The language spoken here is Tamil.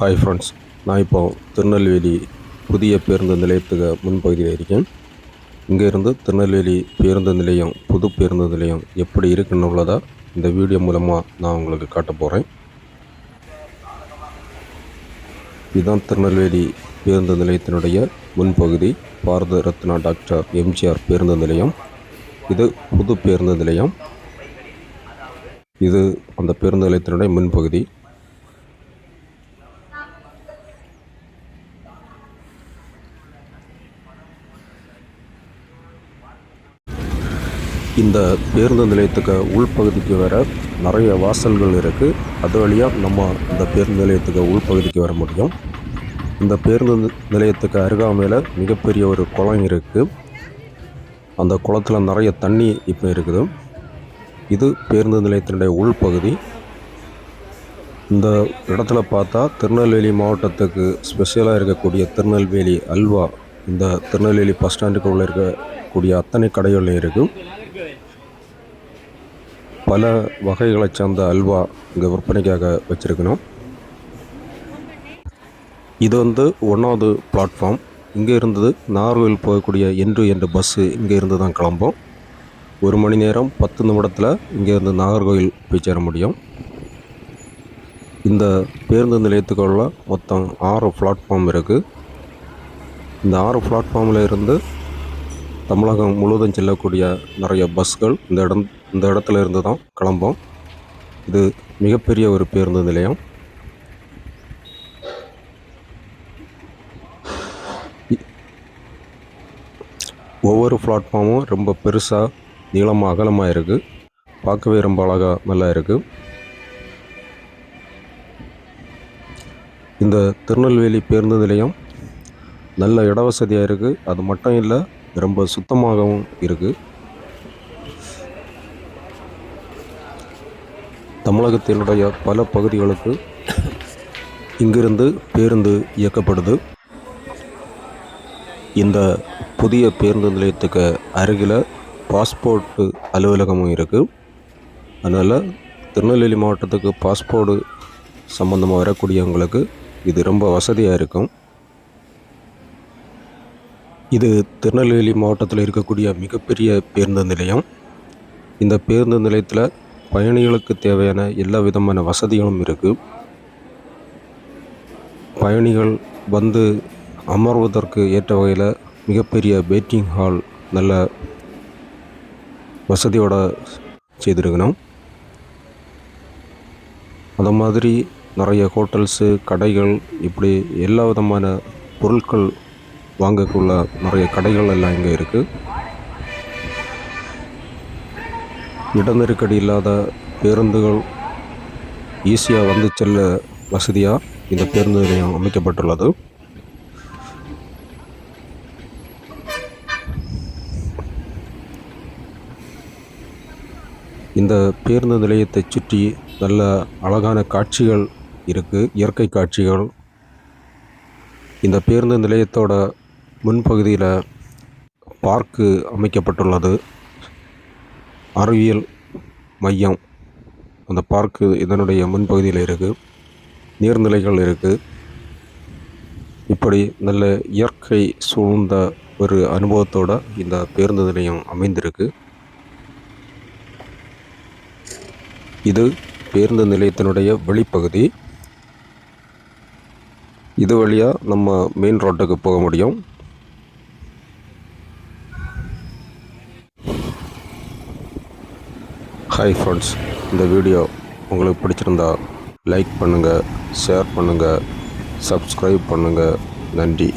ஹாய் ஃப்ரெண்ட்ஸ் நான் இப்போ திருநெல்வேலி புதிய பேருந்து நிலையத்துக்கு முன்பகுதியில் இருக்கேன். இங்கேருந்து திருநெல்வேலி பேருந்து நிலையம் புது பேருந்து நிலையம் எப்படி இருக்குன்னு உள்ளதா இந்த வீடியோ மூலமாக நான் உங்களுக்கு காட்ட போகிறேன் இதுதான் திருநெல்வேலி பேருந்து நிலையத்தினுடைய முன்பகுதி. பாரத ரத்னா டாக்டர் எம்ஜிஆர் பேருந்து நிலையம். இது புது பேருந்து நிலையம். இது அந்த பேருந்து நிலையத்தினுடைய முன்பகுதி. இந்த பேருந்து நிலையத்துக்கு உள்பகுதிக்கு வர நிறைய வாசல்கள் இருக்குது அது வழியாக நம்ம இந்த பேருந்து நிலையத்துக்கு உள்பகுதிக்கு வர முடியும். இந்த பேருந்து நிலையத்துக்கு அருகாமையில் மிகப்பெரிய ஒரு குளம் இருக்குது அந்த குளத்தில் நிறைய தண்ணி இப்போ இருக்குது. இது பேருந்து நிலையத்தினுடைய உள்பகுதி. இந்த இடத்துல பார்த்தா திருநெல்வேலி மாவட்டத்துக்கு ஸ்பெஷலாக இருக்கக்கூடிய திருநெல்வேலி அல்வா இந்த திருநெல்வேலி பஸ் ஸ்டாண்டுக்கு உள்ளே இருக்கக்கூடிய அத்தனை கடைகள்லையும் இருக்குது பல வகைகளைச் சார்ந்த அல்வா இங்கே விற்பனைக்காக வச்சுருக்கணும். இது வந்து ஒன்றாவது பிளாட்ஃபார்ம் இங்கே இருந்தது நார்வேல் போகக்கூடிய என்று என்ற பஸ்ஸு இங்கே இருந்து தான் கிளம்பும். ஒரு மணி நேரம் பத்து நிமிடத்தில் இங்கேருந்து நாகர்கோவில் போய் சேர முடியும். இந்த பேருந்து நிலையத்துக்குள்ள மொத்தம் ஆறு பிளாட்ஃபார்ம் இருக்குது இந்த ஆறு பிளாட்ஃபார்மில் இருந்து தமிழகம் முழுவதும் செல்லக்கூடிய நிறைய பஸ்கள் இந்த இடம் இந்த இடத்துல இருந்து தான் கிளம்பும். இது மிகப்பெரிய ஒரு பேருந்து நிலையம். ஒவ்வொரு பிளாட்ஃபார்மும் ரொம்ப பெருசாக நீளமாக அகலமாக இருக்குது பார்க்கவே ரொம்ப அழகாக நல்லா இருக்குது இந்த திருநெல்வேலி பேருந்து நிலையம் நல்ல இட வசதியாக இருக்குது அது மட்டும் இல்லை ரொம்ப சுத்தமாகவும் இருக்குது தமிழகத்தினுடைய பல பகுதிகளுக்கு இங்கிருந்து பேருந்து இயக்கப்படுது. இந்த புதிய பேருந்து நிலையத்துக்கு அருகில் பாஸ்போர்ட்டு அலுவலகமும் இருக்குது அதனால் திருநெல்வேலி மாவட்டத்துக்கு பாஸ்போர்ட்டு சம்மந்தமாக வரக்கூடியவங்களுக்கு இது ரொம்ப வசதியாக இருக்கும். இது திருநெல்வேலி மாவட்டத்தில் இருக்கக்கூடிய மிகப்பெரிய பேருந்து நிலையம். இந்த பேருந்து நிலையத்தில் பயணிகளுக்கு தேவையான எல்லா விதமான வசதிகளும் இருக்குது பயணிகள் வந்து அமர்வதற்கு ஏற்ற வகையில் மிகப்பெரிய வெயிட்டிங் ஹால் நல்ல வசதியோட செய்திருக்கணும். அந்த மாதிரி நிறைய ஹோட்டல்ஸு கடைகள் இப்படி எல்லா விதமான பொருட்கள் வாங்கக்குள்ள நிறைய கடைகள் எல்லாம் இங்கே இருக்குது இட நெருக்கடி இல்லாத பேருந்துகள் ஈஸியாக வந்து செல்ல வசதியாக இந்த பேருந்து நிலையம் அமைக்கப்பட்டுள்ளது. இந்த பேருந்து நிலையத்தை சுற்றி நல்ல அழகான காட்சிகள் இருக்குது இயற்கை காட்சிகள். இந்த பேருந்து நிலையத்தோட முன்பகுதியில் பார்க்கு அமைக்கப்பட்டுள்ளது. அறிவியல் மையம் அந்த பார்க்கு இதனுடைய முன்பகுதியில் இருக்குது நீர்நிலைகள் இருக்குது இப்படி நல்ல இயற்கை சூழ்ந்த ஒரு அனுபவத்தோட இந்த பேருந்து நிலையம் அமைந்திருக்கு. இது பேருந்து நிலையத்தினுடைய வெளிப்பகுதி. இது வழியாக நம்ம மெயின் ரோட்டுக்கு போக முடியும். ஹாய் ஃப்ரெண்ட்ஸ் இந்த வீடியோ உங்களுக்கு பிடிச்சிருந்தா லைக் பண்ணுங்கள் ஷேர் பண்ணுங்கள் சப்ஸ்கிரைப் பண்ணுங்கள் நன்றி.